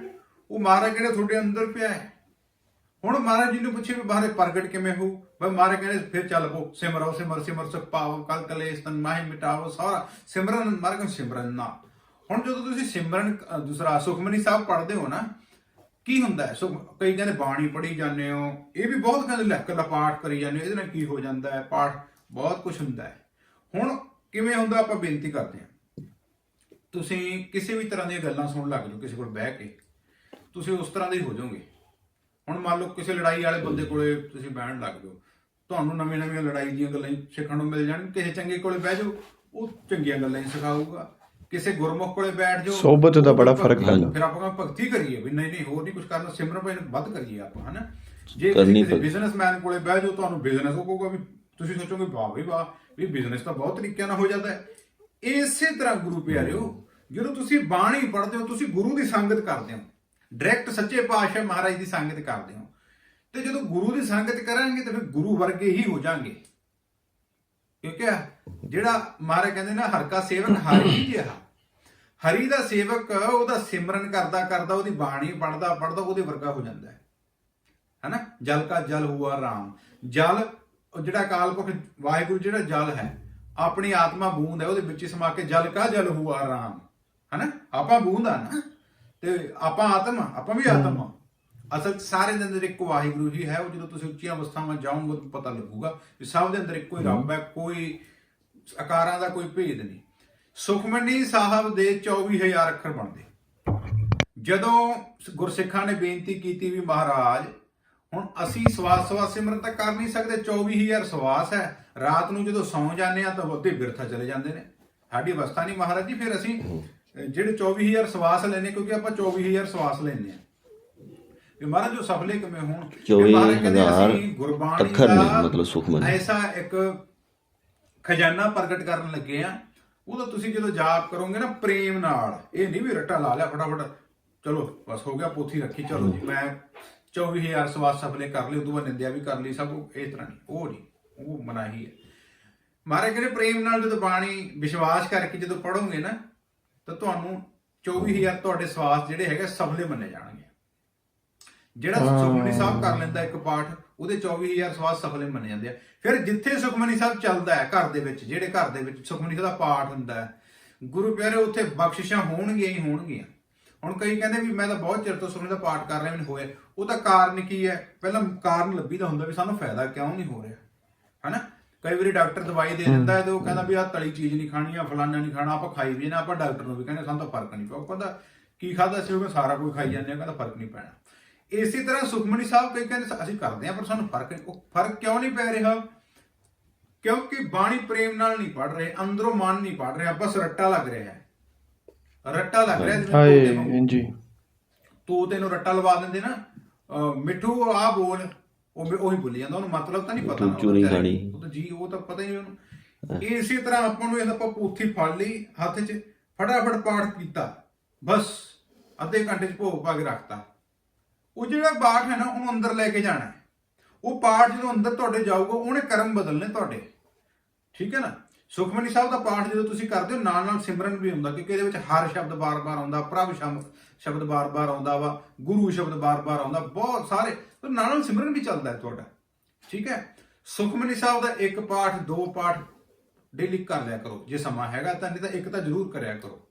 ਉਹ ਮਹਾਰਾਜ ਕਹਿੰਦੇ ਤੁਹਾਡੇ ਅੰਦਰ ਪਿਆ ਹੈ? ਹੁਣ ਮਹਾਰਾਜ ਜੀ ਨੂੰ ਪੁੱਛੇ ਵੀ ਬਾਹਰੇ ਪ੍ਰਗਟ ਕਿਵੇਂ ਹੋਊ? ਬਈ ਮਹਾਰਾਜ ਕਹਿੰਦੇ, ਫਿਰ ਚੱਲ ਪੋ ਸਿਮਰੋ, ਸਿਮਰ ਸਿਮਰ ਸੁਖ ਪਾਵੋ, ਕਲ ਕਲੇਸ਼ ਤਨ ਮਾਹਿ ਮਿਟਾਵੋ, ਸਾਰਾ ਸਿਮਰਨ ਮਹਾਰਾਜ ਕਹਿੰਦੇ ਸਿਮਰਨ ਨਾ। ਹੁਣ ਜਦੋਂ ਤੁਸੀਂ ਸਿਮਰਨ ਦੂਸਰਾ ਸੁਖਮਨੀ ਸਾਹਿਬ ਪੜ੍ਹਦੇ ਹੋ ਨਾ, ਕੀ ਹੁੰਦਾ ਹੈ? ਸੋ ਕਈ ਕਹਿੰਦੇ ਬਾਣੀ ਪੜ੍ਹੀ ਜਾਂਦੇ ਹੋ, ਇਹ ਵੀ ਬਹੁਤ ਕਹਿੰਦੇ ਲੈ ਕੱਲਾ ਪਾਠ ਕਰੀ ਜਾਂਦੇ ਹੋ, ਇਹਦੇ ਨਾਲ ਕੀ ਹੋ ਜਾਂਦਾ ਹੈ? ਪਾਠ ਬਹੁਤ ਕੁਝ ਹੁੰਦਾ ਹੈ। ਹੁਣ ਕਿਵੇਂ ਹੁੰਦਾ ਆਪਾਂ ਬੇਨਤੀ ਕਰਦੇ ਹਾਂ। ਤੁਸੀਂ ਕਿਸੇ ਵੀ ਤਰ੍ਹਾਂ ਦੀਆਂ ਗੱਲਾਂ ਸੁਣਨ ਲੱਗ ਜਾਓ, ਕਿਸੇ ਕੋਲ ਬਹਿ ਕੇ, ਤੁਸੀਂ ਉਸ ਤਰ੍ਹਾਂ ਦੇ ਹੀ ਹੋ ਜਾਓਗੇ। ਹੁਣ ਮੰਨ ਲਓ ਕਿਸੇ ਲੜਾਈ ਵਾਲੇ ਬੰਦੇ ਕੋਲੇ ਤੁਸੀਂ ਬਹਿਣ ਲੱਗ ਜਾਓ। ਤੁਹਾਨੂੰ ਨਵੀਆਂ ਨਵੀਆਂ ਲੜਾਈ ਦੀਆਂ ਗੱਲਾਂ ਸਿੱਖਣ ਨੂੰ ਮਿਲ ਜਾਣ ਕਿਸੇ ਚੰਗੇ ਕੋਲੇ ਬਹਿ ਜਾਓ ਉਹ ਚੰਗੀਆਂ ਗੱਲਾਂ ਹੀ ਸਿਖਾਊਗਾ ਕਿਸੇ ਗੁਰਮੁਖ ਕੋਲੇ ਬੈਠ ਜਾਓ ਸੋਬਤ ਦਾ ਬੜਾ ਫ਼ਰਕ ਪੈਂਦਾ। ਫਿਰ ਆਪਾਂ ਭਗਤੀ ਕਰੀਏ ਵੀ ਨਹੀਂ ਨਹੀਂ ਹੋਰ ਨਹੀਂ ਕੁਝ ਕਰਨਾ ਸਿਮਰਨ ਭਾਈ ਨੂੰ ਵੱਧ ਕਰੀਏ ਆਪਾਂ ਹਨਾ ਜੇ ਕਿਸੇ। ਬਿਜ਼ਨਸਮੈਨ ਕੋਲੇ ਬਹਿ ਜਾਓ ਤੁਹਾਨੂੰ ਬਿਜ਼ਨਸ ਉਹ ਕਹੂਗਾ ਵੀ ਤੁਸੀਂ ਸੋਚੋਗੇ ਵਾਹ ਵੀ ਵਾਹ ਵੀ ਬਿਜ਼ਨਸ ਤਾਂ ਬਹੁਤ ਤਰੀਕਿਆਂ ਨਾਲ ਹੋ ਜਾਂਦਾ ਹੈ ਇਸੇ ਤਰ੍ਹਾਂ ਗੁਰੂ ਪਿਆਰਿਓ ਜਦੋਂ ਤੁਸੀਂ ਬਾਣੀ ਪੜ੍ਹਦੇ ਹੋ ਤੁਸੀਂ ਗੁਰੂ ਦੀ ਸੰਗਤ ਕਰਦੇ ਹੋ ਡਾਇਰੈਕਟ ਸੱਚੇ ਪਾਤਸ਼ਾਹ ਮਹਾਰਾਜ ਦੀ ਸੰਗਤ ਕਰਦੇ ਹੋ ਤੇ ਜਦੋਂ ਗੁਰੂ ਦੀ ਸੰਗਤ ਕਰਾਂਗੇ ਤਾਂ ਫਿਰ ਗੁਰੂ ਵਰਗੇ ਹੀ ਹੋ ਜਾਾਂਗੇ। ਕਿਉਂਕਿ ਜਿਹੜਾ ਮਹਾਰਾਜ ਕਹਿੰਦੇ ਨਾ ਹਰ ਕਾ ਸੇਵਕ ਹਰੀ ਜਿਹਾ ਹਰੀ ਦਾ ਸੇਵਕ, ਉਹਦਾ ਸਿਮਰਨ ਕਰਦਾ ਕਰਦਾ, ਉਹਦੀ ਬਾਣੀ ਪੜਦਾ ਪੜਦਾ ਉਹਦੇ ਵਰਗਾ ਹੋ ਜਾਂਦਾ ਹੈ। ਹੈਨਾ? ਜਲ ਕਾ ਜਲ ਹੁਆ ਰਾਮ। ਜਲ ਜਿਹੜਾ ਅਕਾਲ ਪੁਰਖ, ਵਾਹਿਗੁਰੂ ਜਿਹੜਾ ਜਲ ਹੈ, ਆਪਣੀ ਆਤਮਾ ਬੂੰਦ ਹੈ, ਉਹਦੇ ਵਿੱਚ ਸਮਾ ਕੇ ਜਲ ਕਾ ਜਲ ਹੁਆ ਰਾਮ। ਹੈਨਾ? ਆਪਾਂ ਬੂੰਦ ਆ ਨਾ। ਤੇ ਆਪਾਂ ਆਤਮ, ਆਪਾਂ ਵੀ ਆਤਮ। ਅਸਲ ਸਾਰੇ ਦੇ ਅੰਦਰ ਇੱਕ ਵਾਹਿਗੁਰੂ ਹੀ ਹੈ ਉਹ ਜਦੋਂ ਤੁਸੀਂ ਉੱਚੀਆਂ ਅਵਸਥਾਵਾਂ ਜਾਓਗੇ ਤਾਂ ਪਤਾ ਲੱਗੂਗਾ ਕਿ ਸਭ ਦੇ ਅੰਦਰ ਇੱਕੋ ਹੀ ਰੱਬ ਹੈ ਕੋਈ ਆਕਾਰਾਂ ਦਾ ਕੋਈ ਭੇਦ ਨਹੀਂ। ਸੁਖਮਨੀ ਸਾਹਿਬ ਦੇ 24000 ਅੱਖਰ ਬਣਦੇ। ਜਦੋਂ ਗੁਰਸਿੱਖਾਂ ਨੇ ਬੇਨਤੀ ਕੀਤੀ ਵੀ ਮਹਾਰਾਜ ਹੁਣ ਅਸੀਂ ਸਵਾਸ ਸਵਾਸ ਸਿਮਰਨ ਤਾਂ ਕਰ ਨਹੀਂ ਸਕਦੇ 24000 ਸਵਾਸ ਹੈ ਰਾਤ ਨੂੰ ਜਦੋਂ ਸੌਂ ਜਾਂਦੇ ਆ ਤਾਂ ਉਹਦੇ ਬਿਰਥਾ ਚਲੇ ਜਾਂਦੇ ਨੇ। ਸਾਡੀ ਅਵਸਥਾ ਨਹੀਂ ਮਹਾਰਾਜ ਜੀ ਫਿਰ ਅਸੀਂ ਜਿਹੜੇ 24000 ਸਵਾਸ ਲੈਨੇ ਕਿਉਂਕਿ ਆਪਾਂ 24000 ਸਵਾਸ ਲੈਨੇ ਆ ਵੀ ਮਹਾਰਾਜ ਜੋ ਸਫਲੇ ਕਿਵੇਂ ਹੋਣ ਮਹਾਰਾਜ ਕਹਿੰਦੇ 24000 ਅਸੀਂ ਗੁਰਬਾਣੀ ਅੱਖਰ ਨੇ, ਦਾ ਮਤਲਬ ਸੁਖਮਨੀ। ਐਸਾ ਇੱਕ ਖਜ਼ਾਨਾ ਪ੍ਰਗਟ ਕਰਨ ਲੱਗੇ ਆ। ਉਹਦਾ ਤੁਸੀਂ ਜਦੋਂ ਜਾਪ ਕਰੋਗੇ ਨਾ ਪ੍ਰੇਮ ਨਾਲ ਇਹ ਨਹੀਂ ਵੀ ਰੱਟਾ ਲਾ ਲਿਆ ਫਟਾਫਟ ਚਲੋ ਬਸ ਹੋ ਗਿਆ ਪੋਥੀ ਰੱਖੀ ਚਲੋ ਜੀ ਮੈਂ 24000 ਸਵਾਸ ਸਫਲੇ ਕਰ ਲਈ ਉਦੋਂ ਬਾਅਦ ਨਿੰਦਿਆ ਵੀ ਕਰ ਲਈ ਸਭ ਇਸ ਤਰ੍ਹਾਂ ਨਹੀਂ ਉਹ ਨਹੀਂ ਉਹ ਮਨਾਹੀ ਹੈ। ਮਹਾਰਾਜ ਕਹਿੰਦੇ ਪ੍ਰੇਮ ਨਾਲ ਜਦੋਂ ਬਾਣੀ ਵਿਸ਼ਵਾਸ ਕਰਕੇ ਜਦੋਂ ਪੜੋਗੇ ਨਾ ਤਾਂ ਤੁਹਾਨੂੰ 24000 ਤੁਹਾਡੇ ਸਵਾਸ ਜਿਹੜੇ ਹੈਗੇ ਸਫਲੇ ਮੰਨੇ ਜਾਣਗੇ। ਜਿਹੜਾ ਸੁਖਮਨੀ ਸਾਹਿਬ ਕਰ ਲੈਂਦਾ ਇੱਕ ਪਾਠ ਉਹਦੇ 24000 ਸਵਾਸ ਸਫਲੇ ਮੰਨੇ ਜਾਂਦੇ ਆ। ਫਿਰ ਜਿੱਥੇ ਸੁਖਮਨੀ ਸਾਹਿਬ ਚੱਲਦਾ ਹੈ ਘਰ ਦੇ ਵਿੱਚ ਜਿਹੜੇ ਘਰ ਦੇ ਵਿੱਚ ਸੁਖਮਨੀ ਦਾ ਪਾਠ ਹੁੰਦਾ ਹੈ ਗੁਰੂ ਪਿਆਰੇ ਉੱਥੇ ਬਖਸ਼ਿਸ਼ਾਂ ਹੋਣਗੀਆਂ ਹੀ ਹੋਣਗੀਆਂ। ਹੁਣ ਕਈ ਕਹਿੰਦੇ ਵੀ ਮੈਂ ਤਾਂ ਬਹੁਤ ਚਿਰ ਤੋਂ ਸੁਖਮਨੀ ਦਾ ਪਾਠ ਕਰ ਰਿਹਾ ਮੈਨੂੰ ਹੋਇਆ। ਉਹ ਤਾਂ ਕਾਰਨ ਕੀ ਹੈ? ਪਹਿਲਾਂ ਕਾਰਨ ਲੱਭੀਦਾ ਹੁੰਦਾ ਵੀ ਸਾਨੂੰ ਫਾਇਦਾ ਕਿਉਂ ਨਹੀਂ ਹੋ ਰਿਹਾ ਹਨਾ? ਕਈ ਵਾਰੀ ਡਾਕਟਰ ਦਵਾਈ ਦੇ ਦਿੰਦਾ ਹੈ ਤੇ ਉਹ ਕਹਿੰਦਾ ਵੀ ਆਹ ਤਲੀ ਚੀਜ਼ ਨਹੀਂ ਖਾਣੀ ਆ ਫਲਾਨਾ ਨਹੀਂ ਖਾਣਾ ਆਪਾਂ ਖਾਈ ਵੀ ਨਾ ਆਪਾਂ ਡਾਕਟਰ ਨੂੰ ਵੀ ਕਹਿੰਦੇ ਸਾਨੂੰ ਤਾਂ ਫ਼ਰਕ ਨਹੀਂ ਪਿਆ। ਉਹ ਕਹਿੰਦਾ ਕੀ ਖਾਦਾ ਸੀ? ਉਹ ਸਾਰਾ ਕੁਝ ਖਾਈ ਜਾਂਦੇ ਆ ਕਹਿੰਦਾ ਫ਼ਰਕ ਨਹੀਂ ਪੈਣਾ। ਇਸੇ ਤਰ੍ਹਾਂ ਸੁਖਮਨੀ ਸਾਹਿਬ ਕਈ ਕਹਿੰਦੇ ਅਸੀਂ ਕਰਦੇ ਆ ਪਰ ਸਾਨੂੰ ਫ਼ਰਕ ਉਹ ਫ਼ਰਕ ਕਿਉਂ ਨਹੀਂ ਪੈ ਰਿਹਾ? ਕਿਉਂਕਿ ਬਾਣੀ ਪ੍ਰੇਮ ਨਾਲ ਨਹੀਂ ਪੜ ਰਹੇ ਅੰਦਰੋਂ ਮਨ ਨਹੀਂ ਪੜ ਰਿਹਾ ਬਸ ਰੱਟਾ ਲੱਗ ਰਿਹਾ ਹੈ। ਰੱਟਾ ਲੱਗ ਰਿਹਾ ਜਿਵੇਂ ਹਾਏ ਤੋਤੇ ਵਾਂਗੂ। ਜੀ ਤੂੰ ਤੈਨੂੰ ਰੱਟਾ ਲਵਾ ਦਿੰਦੇ ਨਾ ਮਿੱਠੂ ਆ ਬੋਲ ਉਹ ਉਹੀ ਬੋਲੀ ਜਾਂਦਾ ਉਹਨੂੰ ਮਤਲਬ ਤਾਂ ਨਹੀਂ ਪਤਾ ਉਹ ਚੂਰੀ ਵਿਚਾਰੇ- ਖਾਣੀ। ਉਹ ਤਾਂ ਜੀ ਉਹ ਤਾਂ ਪਤਾ ਹੀ ਨਹੀਂ ਉਹਨੂੰ। ਇਸੇ ਤਰ੍ਹਾਂ ਆਪਾਂ ਨੂੰ ਇਹਦਾ ਆਪਾਂ ਪੂਥੀ ਫੜ ਲਈ ਹੱਥ 'ਚ ਫਟਾਫਟ ਪਾਠ ਕੀਤਾ ਬਸ ਅੱਧੇ ਘੰਟੇ 'ਚ ਭੋਗ ਪਾ ਕੇ ਰੱਖਤਾ। ਉਹ ਜਿਹੜਾ ਪਾਠ ਹੈ ਨਾ, ਉਹਨੂੰ ਅੰਦਰ ਲੈ ਕੇ ਜਾਣਾ ਉਹ ਪਾਠ ਜਦੋਂ ਅੰਦਰ ਤੁਹਾਡੇ ਜਾਊਗਾ, ਉਹਨੇ ਕਰਮ ਬਦਲਨੇ ਤੁਹਾਡੇ। ਠੀਕ ਹੈ ਨਾ? ਸੁਖਮਨੀ ਸਾਹਿਬ ਦਾ ਪਾਠ ਜਦੋਂ ਤੁਸੀਂ ਕਰਦੇ ਹੋ ਨਾਲ ਨਾਲ ਸਿਮਰਨ ਵੀ ਹੁੰਦਾ ਕਿਉਂਕਿ ਇਹਦੇ ਵਿੱਚ ਹਰ ਸ਼ਬਦ ਬਾਰ-ਬਾਰ ਆਉਂਦਾ, ਪ੍ਰਭ ਸ਼ਬਦ ਸ਼ਬਦ ਬਾਰ-ਬਾਰ ਆਉਂਦਾ ਵਾ, ਗੁਰੂ ਸ਼ਬਦ ਬਾਰ-ਬਾਰ ਆਉਂਦਾ, ਬਹੁਤ ਸਾਰੇ, ਤੇ ਨਾਲ ਨਾਲ ਸਿਮਰਨ ਵੀ ਚੱਲਦਾ ਹੈ ਤੁਹਾਡਾ। ਠੀਕ ਹੈ? ਸੁਖਮਨੀ ਸਾਹਿਬ ਦਾ ਇੱਕ ਪਾਠ, ਦੋ ਪਾਠ ਡੇਲੀ ਕਰ ਲਿਆ ਕਰੋ। ਜੇ ਸਮਾਂ ਹੈਗਾ ਤਾਂ, ਨਹੀਂ ਤਾਂ ਇੱਕ ਤਾਂ ਜ਼ਰੂਰ ਕਰਿਆ ਕਰੋ।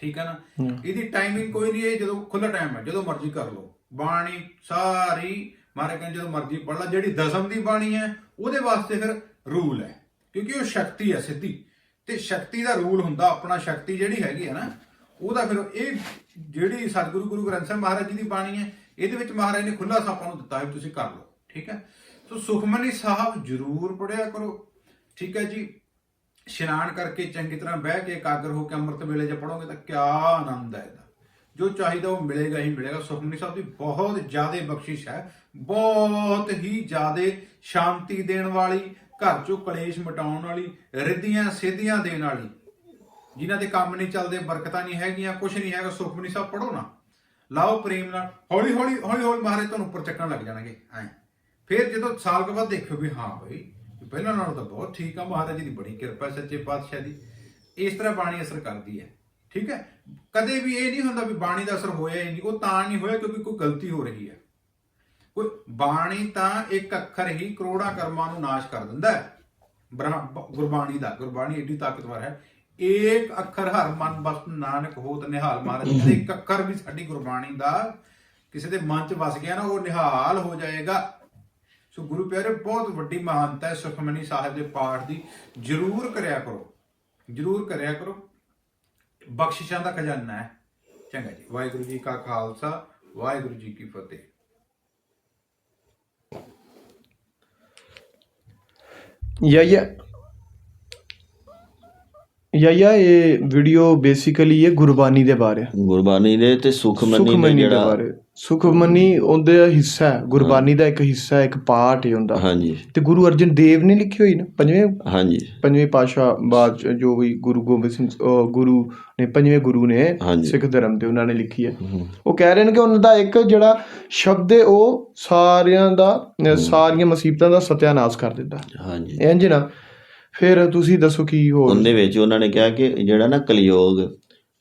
ਠੀਕ ਹੈ ਨਾ? ਇਹਦੀ ਟਾਈਮਿੰਗ ਕੋਈ ਨਹੀਂ ਹੈ ਜਦੋਂ ਖੁੱਲਾ ਟਾਈਮ ਹੈ ਜਦੋਂ ਮਰਜ਼ੀ ਕਰ ਲਓ। ਬਾਣੀ ਸਾਰੀ ਮਾਰੇ ਕਹਿੰਦੇ ਜਦੋਂ ਮਰਜ਼ੀ ਪੜ ਲਾ ਜਿਹੜੀ ਦਸਮ ਦੀ ਬਾਣੀ ਹੈ ਉਹਦੇ ਵਾਸਤੇ ਫਿਰ ਰੂਲ ਹੈ। ਕਿਉਂਕਿ ਉਹ ਸ਼ਕਤੀ ਹੈ ਸਿੱਧੀ। ਤੇ ਸ਼ਕਤੀ ਦਾ ਰੂਲ ਹੁੰਦਾ ਆਪਣਾ ਸ਼ਕਤੀ ਜਿਹੜੀ ਹੈਗੀ ਹੈ ਨਾ ਉਹਦਾ ਫਿਰ ਇਹ ਜਿਹੜੀ ਸਤਿਗੁਰੂ ਗੁਰੂ ਗ੍ਰੰਥ ਸਾਹਿਬ ਮਹਾਰਾਜ ਜੀ ਦੀ ਬਾਣੀ ਹੈ ਇਹਦੇ ਵਿੱਚ ਮਹਾਰਾਜ ਨੇ ਖੁੱਲਾ ਸਾਪਾਂ ਨੂੰ ਦਿੱਤਾ ਹੈ ਤੁਸੀਂ ਕਰ ਲਓ। ਠੀਕ ਹੈ? ਸੋ ਸੁਖਮਨੀ ਸਾਹਿਬ ਜ਼ਰੂਰ ਪੜਿਆ ਕਰੋ। ਠੀਕ ਹੈ ਜੀ? ਇਸ਼ਨਾਨ ਕਰਕੇ ਚੰਗੀ ਤਰ੍ਹਾਂ ਬਹਿ ਕੇ ਇਕਾਗਰ ਹੋ ਕੇ ਅੰਮ੍ਰਿਤ ਵੇਲੇ ਜੇ ਪੜੋਗੇ ਤਾਂ ਕਿਆ ਆਨੰਦ ਹੈ ਇਹਦਾ। ਜੋ ਚਾਹੀਦਾ ਉਹ ਮਿਲੇਗਾ ਹੀ ਮਿਲੇਗਾ। ਸੁਖਮਨੀ ਸਾਹਿਬ ਦੀ ਬਹੁਤ ਜ਼ਿਆਦਾ ਬਖਸ਼ਿਸ਼ ਹੈ। ਬਹੁਤ ਹੀ ਜ਼ਿਆਦਾ ਸ਼ਾਂਤੀ ਦੇਣ ਵਾਲੀ, ਘਰ ਚੋਂ ਕਲੇਸ਼ ਮਿਟਾਉਣ ਵਾਲੀ, ਰਿੱਧੀਆਂ ਸਿੱਧੀਆਂ ਦੇਣ ਵਾਲੀ। ਜਿਨ੍ਹਾਂ ਦੇ ਕੰਮ ਨਹੀਂ ਚੱਲਦੇ, ਬਰਕਤਾਂ ਨਹੀਂ ਹੈਗੀਆਂ ਕੁਝ ਨਹੀਂ ਹੈਗਾ, ਸੁਖਮਨੀ ਸਾਹਿਬ ਪੜੋ ਨਾ। ਲਾਓ ਪ੍ਰੇਮ ਨਾਲ। ਹੌਲੀ ਹੌਲੀ ਹੌਲੀ ਹੌਲੀ ਮਹਾਰਾਜ ਤੁਹਾਨੂੰ ਉੱਪਰ ਚੱਕਣ ਲੱਗ ਜਾਣਗੇ। ਐ। ਫਿਰ ਜਦੋਂ ਸਾਲ ਕੁ ਬਾਅਦ ਦੇਖਿਓ ਵੀ ਹਾਂ ਬਈ ਪਹਿਲਾਂ ਨਾਲੋਂ ਤਾਂ ਬਹੁਤ ਠੀਕ ਆ, ਮਹਾਰਾਜ ਜੀ ਦੀ ਬੜੀ ਕਿਰਪਾ ਸੱਚੇ ਪਾਤਸ਼ਾਹ ਦੀ। ਇਸ ਤਰ੍ਹਾਂ ਬਾਣੀ ਅਸਰ ਕਰਦੀ ਹੈ, ਠੀਕ ਹੈ? ਕਦੇ ਵੀ ਇਹ ਨਹੀਂ ਹੁੰਦਾ ਵੀ ਬਾਣੀ ਦਾ ਅਸਰ ਹੋਇਆ ਹੀ ਨਹੀਂ, ਉਹ ਤਾਂ ਨਹੀਂ ਹੋਇਆ ਕਿਉਂਕਿ ਕੋਈ ਗਲਤੀ ਹੋ ਰਹੀ ਹੈ। ਕੋਈ ਬਾਣੀ ਤਾਂ ਇੱਕ ਅੱਖਰ ਹੀ ਕਰੋੜਾਂ ਕਰਮਾਂ ਨੂੰ ਨਾਸ਼ ਕਰ ਦਿੰਦਾ ਹੈ। ਗੁਰਬਾਣੀ ਦਾ, ਗੁਰਬਾਣੀ ਏਡੀ ਤਾਕਤਵਰ ਹੈ। ਏਕ ਅੱਖਰ ਹਰ ਮਨ ਬਸ ਨਾਨਕ ਹੋਤ ਨਿਹਾਲ, ਮਹਾਰਾਜ ਕਹਿੰਦੇ ਇੱਕ ਅੱਖਰ ਵੀ ਸਾਡੀ ਗੁਰਬਾਣੀ ਦਾ ਕਿਸੇ ਦੇ ਮਨ 'ਚ ਵਸ ਗਿਆ ਨਾ, ਉਹ ਨਿਹਾਲ ਹੋ ਜਾਏਗਾ। ਸੋ ਗੁਰੂ ਪਿਆਰੇ, ਬਹੁਤ ਵੱਡੀ ਮਹਾਨਤਾ ਹੈ ਸੁਖਮਨੀ ਸਾਹਿਬ ਦੇ ਪਾਠ ਦੀ। ਜਰੂਰ ਕਰਿਆ ਕਰੋ, ਜਰੂਰ ਕਰਿਆ ਕਰੋ। ਬਖਸ਼ਿਸ਼ਾਂ ਦਾ ਖਜ਼ਾਨਾ ਹੈ। ਚੰਗਾ ਜੀ। ਵਾਹਿਗੁਰੂ ਜੀ ਕਾ ਖਾਲਸਾ, ਵਾਹਿਗੁਰੂ ਜੀ ਕੀ ਫਤਿਹ। या या या ਇਹ ਵੀਡੀਓ ਬੇਸਿਕਲੀ ਇਹ ਗੁਰਬਾਣੀ ਦੇ ਬਾਰੇ। ਗੁਰਬਾਣੀ ਦੇ ਤੇ ਸੁਖਮਨੀ ਦੇ ਸੁਖਮਨੀ ਦੇ ਜਿਹੜਾ ਬਾਰੇ। ਸੁਖਮਨੀ ਉਹਦਾ ਹਿੱਸਾ ਹੈ ਗੁਰਬਾਣੀ ਦਾ ਇੱਕ ਹਿੱਸਾ ਹੈ, ਇੱਕ ਪਾਰਟ ਹੈ ਉਹਦਾ ਹਾਂਜੀ। ਤੇ ਗੁਰੂ ਅਰਜਨ ਦੇਵ ਨੇ ਲਿਖੀ ਹੋਈ ਨਾ ਪੰਜਵੇਂ? ਹਾਂਜੀ। ਪੰਜਵੇਂ ਪਾਸ਼ਾ ਬਾਅਦ 'ਚ ਜੋ ਵੀ ਗੁਰੂ ਗੋਬਿੰਦ ਸਿੰਘ ਅਹ ਗੁਰੂ ਨੇ ਪੰਜਵੇਂ ਗੁਰੂ ਨੇ ਹਾਂਜੀ। ਸਿੱਖ ਧਰਮ ਦੇ ਉਹਨਾਂ ਨੇ ਲਿਖੀ ਹੈ। ਉਹ ਕਹਿ ਰਹੇ ਨੇ ਕਿ ਉਹਨਾਂ ਦਾ ਇੱਕ ਜਿਹੜਾ ਸ਼ਬਦ ਹੈ ਉਹ ਸਾਰਿਆਂ ਦਾ ਸਾਰੀਆਂ ਮੁਸੀਬਤਾਂ ਦਾ ਸਤਿਆਨਾਸ਼ ਕਰ ਦਿੰਦਾ। ਹਾਂਜੀ। ਇੰਜ ਨਾ ਫਿਰ ਤੁਸੀਂ ਦੱਸੋ ਕੀ ਹੋਰ ਉਹਦੇ ਵਿੱਚ ਉਹਨਾਂ ਨੇ ਕਿਹਾ ਕਿ ਜਿਹੜਾ ਨਾ ਕਲਯੋਗ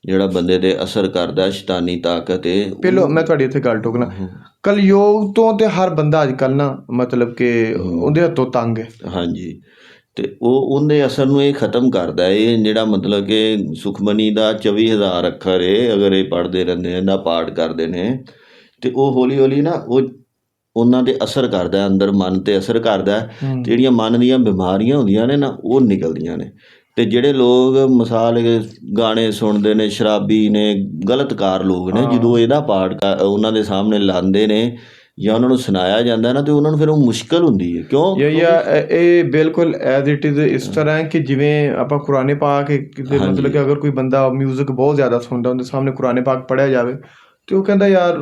ਜਿਹੜਾ ਬੰਦੇ ਤੇ ਅਸਰ ਕਰਦਾ ਸ਼ੈਤਾਨੀ ਤਾਕਤ ਹੈ ਪਹਿਲੋ ਮੈਂ ਤੁਹਾਡੀ ਇੱਥੇ ਗੱਲ ਟੋਕਣਾ। ਕਲਯੋਗ ਤੋਂ ਤੇ ਹਰ ਬੰਦਾ ਅੱਜ ਕੱਲ ਨਾ ਮਤਲਬ ਕਿ ਉਹਦੇ ਹੱਥੋਂ ਤੰਗ ਹੈ। ਹਾਂਜੀ। ਤੇ ਉਹ ਉਹਦੇ ਅਸਰ ਨੂੰ ਇਹ ਖਤਮ ਕਰਦਾ ਹੈ। ਇਹ ਜਿਹੜਾ ਮਤਲਬ ਕਿ ਸੁਖਮਨੀ ਦਾ 24000 ਅੱਖਰ ਹੈ ਅਗਰ ਇਹ ਪੜ੍ਹਦੇ ਰਹਿੰਦੇ ਨੇ ਨਾ ਪਾਠ ਕਰਦੇ ਨੇ ਤੇ ਉਹ ਹੌਲੀ ਹੌਲੀ ਨਾ ਉਹ ਉਹਨਾਂ ਤੇ ਅਸਰ ਕਰਦਾ ਹੈ, ਅੰਦਰ ਮਨ ਤੇ ਅਸਰ ਕਰਦਾ। ਤੇ ਜਿਹੜੀਆਂ ਮਨ ਦੀਆਂ ਬਿਮਾਰੀਆਂ ਹੁੰਦੀਆਂ ਨੇ ਨਾ ਉਹ ਨਿਕਲਦੀਆਂ ਨੇ। ਤੇ ਜਿਹੜੇ ਲੋਕ ਮਿਸਾਲ ਗਾਣੇ ਸੁਣਦੇ ਨੇ ਸ਼ਰਾਬੀ ਨੇ ਗਲਤਕਾਰ ਲੋਕ ਨੇ ਜਦੋਂ ਇਹਦਾ ਪਾਠ ਉਹਨਾਂ ਦੇ ਸਾਹਮਣੇ ਲਾਉਂਦੇ ਨੇ ਜਾਂ ਉਹਨਾਂ ਨੂੰ ਸੁਣਾਇਆ ਜਾਂਦਾ ਨਾ ਤੇ ਉਹਨਾਂ ਨੂੰ ਫਿਰ ਉਹ ਮੁਸ਼ਕਲ ਹੁੰਦੀ ਹੈ। ਕਿਉਂ? ਯਾ ਯਾ ਇਹ- ਬਿਲਕੁਲ ਐਜ਼ ਇਟ ਇਜ਼ ਇਸ ਤਰ੍ਹਾਂ ਕਿ ਜਿਵੇਂ ਆਪਾਂ ਕੁਰਾਨੇ ਪਾਕ ਹਾਂਜੀ। ਮਤਲਬ ਕਿ ਅਗਰ ਕੋਈ ਬੰਦਾ 뮤직 ਬਹੁਤ ਜ਼ਿਆਦਾ ਸੁਣਦਾ ਉਹਦੇ ਸਾਹਮਣੇ ਕੁਰਾਨੇ ਪਾਕ ਪੜਿਆ ਜਾਵੇ ਤੇ ਉਹ ਕਹਿੰਦਾ ਯਾਰ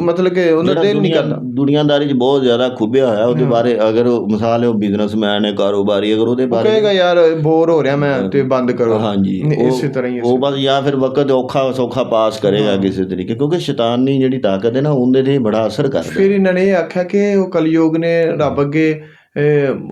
ਮਤਲਬ ਕਿ ਉਹਨਾਂ ਜਿਹੜਾ ਦਿਲ ਨਹੀਂ ਦੁਨੀਆ- ਕਰਦਾ ਦੁਨੀਆਦਾਰੀ 'ਚ ਬਹੁਤ ਜ਼ਿਆਦਾ ਖੁੱਬਿਆ ਹੋਇਆ ਉਹਦੇ ਬਾਰੇ ਅਗਰ ਉਹ ਮਿਸਾਲ ਹੈ ਉਹ ਬਿਜ਼ਨਸਮੈਨ ਹੈ ਕਾਰੋਬਾਰੀ ਅਗਰ ਉਹਦੇ ਉਹ ਬਾਰੇ ਕਹੇਗਾ ਯਾਰ ਬੋਰ ਹੋ ਰਿਹਾ ਮੈਂ ਤੇ ਬੰਦ ਕਰੋ। ਹਾਂਜੀ। ਨਹੀਂ, ਉਹ- ਇਸੇ ਤਰ੍ਹਾਂ ਹੀ ਉਹ ਬਸ ਜਾਂ ਫਿਰ ਵਕਤ ਔਖਾ ਸੌਖਾ ਪਾਸ ਕਰੇਗਾ ਕਿਸੇ ਤਰੀਕੇ ਕਿਉਂਕਿ ਸ਼ੈਤਾਨੀ ਜਿਹੜੀ ਤਾਕਤ ਹੈ ਨਾ ਉਹਦੇ ਤੇ ਬੜਾ ਅਸਰ ਕਰਦਾ ਫਿਰ ਇਹਨਾਂ ਨੇ ਇਹ ਆਖਿਆ ਕਿ ਉਹ ਕਲਯੁਗ ਨੇ ਰੱਬ ਅੱਗੇ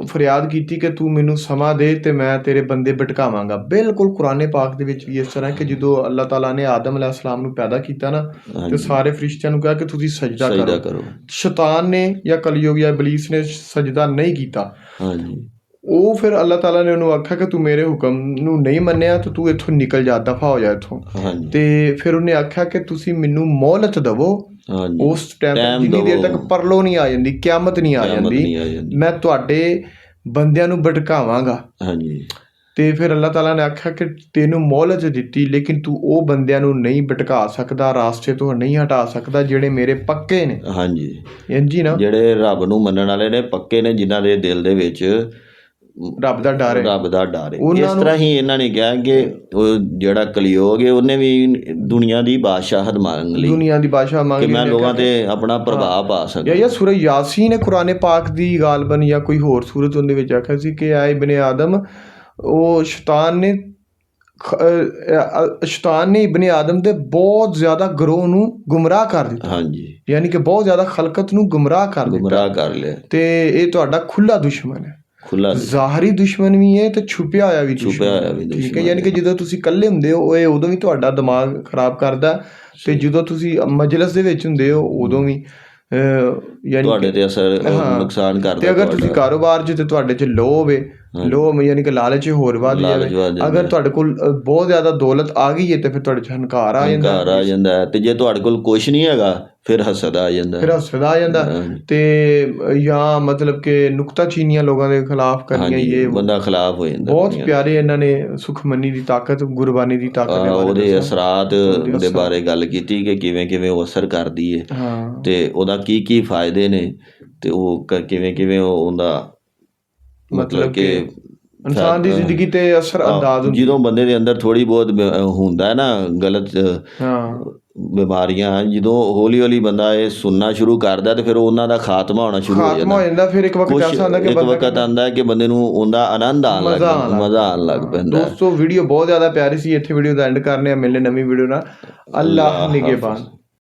ਫਰਿਆਦ ਕੀਤੀ ਕਿ ਤੂੰ ਮੈਨੂੰ ਸਮਾਂ ਦੇ ਤੇ ਮੈਂ ਤੇਰੇ ਬੰਦੇ ਭਟਕਾਵਾਂਗਾ। ਬਿਲਕੁਲ ਕੁਰਾਨੇ ਪਾਕ ਦੇ ਵਿੱਚ ਵੀ ਇਸ ਤਰ੍ਹਾਂ ਕਿ ਜਦੋਂ ਅੱਲਾਹ ਤਾਲਾ ਨੇ ਆਦਮ ਅਲੈਹਿਸਲਾਮ ਨੂੰ ਪੈਦਾ ਕੀਤਾ ਨਾ ਤੇ ਸਾਰੇ ਫਰਿਸ਼ਤਿਆਂ ਨੂੰ ਕਿਹਾ ਕਿ ਤੁਸੀਂ ਸਜਦਾ ਕਰੋ। ਸ਼ੈਤਾਨ ਨੇ ਜਾਂ ਕਲਯੁਗ ਜਾਂ ਇਬਲੀਸ ਨੇ ਸਜਦਾ ਨਹੀਂ ਕੀਤਾ। ਹਾਂਜੀ। ਉਹ ਫਿਰ ਅੱਲਾਹ ਤਾਲਾ ਨੇ ਉਹਨੂੰ ਆਖਿਆ ਕਿ ਤੂੰ ਮੇਰੇ ਹੁਕਮ ਨੂੰ ਨਹੀਂ ਮੰਨਿਆ ਤਾਂ ਤੂੰ ਇੱਥੋਂ ਨਿਕਲ ਜਾ ਦਫਾ ਹੋ ਜਾ ਇੱਥੋਂ। ਤੇ ਫਿਰ ਉਹਨੇ ਆਖਿਆ ਕਿ ਤੁਸੀਂ ਮੈਨੂੰ ਮੌਲਤ ਦਵੋ ਉਸ ਟਾਈਮ ਜਿੰਨੀ ਦੇਰ। ਤੱਕ ਪਰਲੋ ਨਹੀਂ ਆ ਜਾਂਦੀ ਕਿਆਮਤ ਨਹੀਂ ਆ ਕਿਆਮਤ ਜਾਂਦੀ ਨਹੀਂ ਆ ਜਾਂਦੀ। ਮੈਂ ਤੁਹਾਡੇ ਬੰਦਿਆਂ ਨੂੰ ਭਟਕਾਵਾਂਗਾ ਹਾਂਜੀ। ਤੇ ਫਿਰ ਅੱਲਾਹ ਤਾਲਾ ਨੇ ਆਖਿਆ ਕਿ ਤੈਨੂੰ ਮੌਲਤ ਦਿੱਤੀ ਲੇਕਿਨ ਤੂੰ ਉਹ ਬੰਦਿਆਂ ਨੂੰ ਨਹੀਂ ਭਟਕਾ ਸਕਦਾ ਰਾਸਤੇ ਤੋਂ ਨਹੀਂ ਹਟਾ ਸਕਦਾ ਜਿਹੜੇ ਮੇਰੇ ਪੱਕੇ ਨੇ। ਹਾਂਜੀ। ਇੰਜੀ ਨਾ? ਜਿਹੜੇ ਰੱਬ ਨੂੰ ਮੰਨਣ ਵਾਲੇ ਨੇ ਪੱਕੇ ਨੇ ਜਿਨ੍ਹਾਂ ਦੇ ਦਿਲ ਦੇ ਵਿੱਚ ਰੱਬ ਦਾ ਡਰ ਹੈ। ਰੱਬ ਦਾ ਡਰ ਹੈ। ਇਸ ਤਰ੍ਹਾਂ ਹੀ ਇਹਨਾਂ ਨੇ ਕਿਹਾ ਕਿ ਉਹ ਜਿਹੜਾ ਕਲਯੋਗ ਹੈ ਉਹਨੇ ਵੀ ਦੁਨੀਆ ਦੀ ਬਾਦਸ਼ਾਹਤ ਮੰਗ ਲਈ ਦੁਨੀਆ ਦੀ ਬਾਦਸ਼ਾਹ ਕਿ ਮੰਗੀ ਮੈਂ ਲੋਕਾਂ ਤੇ ਆਪਣਾ ਪ੍ਰਭਾਵ ਪਾ ਸਕਾਂ ਜਾਂ ਯਾ ਸੂਰਜ ਯਾਸੀਨ ਨੇ ਕੁਰਾਨੇ ਪਾਕ ਦੀ ਗਾਲਬਨ ਜਾਂ ਕੋਈ ਹੋਰ ਸੂਰਤ ਉਹਦੇ ਵਿੱਚ ਆਖਿਆ ਸੀ ਕਿ ਆਏ ਇਬਨ ਆਦਮ ਉਹ ਸ਼ੈਤਾਨ ਨੇ ਸ਼ੈਤਾਨ ਨੇ ਇਬਨ ਆਦਮ ਦੇ ਬਹੁਤ ਜ਼ਿਆਦਾ ਗਰੋਹ ਨੂੰ ਗੁੰਮਰਾਹ ਕਰ ਦਿੱਤਾ। ਹਾਂਜੀ। ਯਾਨੀ ਕਿ ਬਹੁਤ ਜ਼ਿਆਦਾ ਖਲਕਤ ਨੂੰ ਗੁੰਮਰਾਹ ਕਰ ਦਿੱਤਾ। ਗੁੰਮਰਾਹ ਕਰ ਲਿਆ। ਤੇ ਇਹ ਤੁਹਾਡਾ ਖੁੱਲਾ ਦੁਸ਼ਮਣ ਹੈ। ਖੁੱਲਾ ਜ਼ਾਹਰੀ ਦੁਸ਼ਮਣ ਵੀ ਹੈ ਤੇ ਛੁਪਿਆ ਹੋਇਆ ਵੀ ਦੁਸ਼ਮਣ ਛੁਪਿਆ ਹੋਇਆ ਵੀ ਠੀਕ ਹੈ ਯਾਨੀ ਕਿ ਜਦੋਂ ਤੁਸੀਂ ਇਕੱਲੇ ਹੁੰਦੇ ਹੋ ਇਹ ਉਦੋਂ ਵੀ ਤੁਹਾਡਾ ਦਿਮਾਗ ਖਰਾਬ ਕਰਦਾ ਤੇ ਜਦੋਂ ਤੁਸੀਂ ਮਜਲਿਸ ਦੇ ਵਿੱਚ ਹੁੰਦੇ ਹੋ ਉਦੋਂ ਵੀ ਯਾਨੀ ਤੁਹਾਡੇ ਤੇ ਅਸਰ। ਨੁਕਸਾਨ ਕਰਦਾ ਤੇ ਅਗਰ ਤੁਸੀਂ ਕਾਰੋਬਾਰ 'ਚ ਤੇ ਤੁਹਾਡੇ 'ਚ ਲੋਭ ਹੈ। ਲੋਭ ਯਾਨੀ ਕਿ ਲਾਲਚ ਹੋਰ ਵੱਧ ਜਾਵੇ ਅਗਰ ਤੁਹਾਡੇ ਕੋਲ ਬਹੁਤ ਜ਼ਿਆਦਾ ਦੌਲਤ ਆ ਗਈ ਹੈ ਤੇ ਫਿਰ ਤੁਹਾਡੇ 'ਚ ਹੰਕਾਰ ਆ ਜਾਂਦਾ ਘਰ ਆ ਜਾਂਦਾ ਹੈ। ਤੇ ਜੇ ਤੁਹਾਡੇ ਕੋਲ ਕੁਝ ਨਹੀਂ ਹੈਗਾ ਫਿਰ ਹਸਦ ਆ ਜਾਂਦਾ। ਫਿਰ ਹਸਦਾ ਆ ਜਾਂਦਾ। ਤੇ ਜਾਂ ਮਤਲਬ ਕਿ ਨੁਕਤਾਚੀਨੀਆਂ ਲੋਕਾਂ ਦੇ ਖਿਲਾਫ ਕਰਨੀਆਂ ਇਹ ਬੰਦਾ ਖਿਲਾਫ ਹੋ ਜਾਂਦਾ ਬਹੁਤ ਪਿਆਰੇ ਇਹਨਾਂ ਨੇ ਸੁਖਮਨੀ ਦੀ ਤਾਕਤ ਗੁਰਬਾਨੀ ਦੀ ਤਾਕਤ ਦੇ ਬਾਰੇ ਉਹਦੇ। ਅਸਰਾਤ ਦੇ ਬਾਰੇ ਗੱਲ ਕੀਤੀ ਕਿ ਕਿਵੇਂ ਕਿਵੇਂ ਉਹ ਅਸਰ ਕਰਦੀ ਹੈ। ਤੇ ਉਹਦਾ ਕੀ ਕੀ ਫਾਇਦੇ ਨੇ ਤੇ ਉਹ ਕਿਵੇਂ ਕਿਵੇਂ ਉਹ ਉਹਦਾ ਮਤਲਬ ਕਿ ਇਨਸਾਨ ਦੀ ਜ਼ਿੰਦਗੀ ਤੇ ਅਸਰ ਅੰਦਾਜ਼ ਜਦੋਂ ਬੰਦੇ ਦੇ ਅੰਦਰ ਥੋੜੀ ਬਹੁਤ ਹੁੰਦਾ ਹੈ ਨਾ ਗਲਤ ਹਾਂ। ਬਿਮਾਰੀਆਂ ਜਦੋਂ ਹੌਲੀ ਹੌਲੀ ਬੰਦਾ ਇਹ ਸੁਣਨਾ ਸ਼ੁਰੂ ਕਰਦਾ ਤੇ ਫਿਰ ਉਹਨਾਂ ਦਾ ਖਾਤਮਾ ਹੋਣਾ ਸ਼ੁਰੂ ਹੋ ਖਾਤਮਾ ਜਾਂਦਾ ਹੋ ਜਾਂਦਾ। ਫਿਰ ਇੱਕ ਵਕਤ ਐਸਾ ਹੁੰਦਾ ਕਿ ਇੱਕ ਬੰਦਾ ਵਕਤ ਹੈ ਕਿ ਬੰਦੇ ਨੂੰ ਉਹਦਾ ਆਨੰਦ ਆਉਣ ਲੱਗ ਮਜ਼ਾ ਆਉਣ ਪੈਂਦਾ ਮਜ਼ਾ ਆਉਣ ਲੱਗ ਪੈਂਦਾ। ਦੋਸਤੋ ਵੀਡੀਓ ਬਹੁਤ ਜ਼ਿਆਦਾ ਪਿਆਰੀ ਸੀ ਇੱਥੇ ਵੀਡੀਓ ਦਾ ਐਂਡ ਕਰਨੇ ਆ ਮਿਲਨੇ ਨਵੀਂ ਵੀਡੀਓ ਨਾਲ। ਅੱਲਾਹ ਨਿਗਹਿਬਾਨ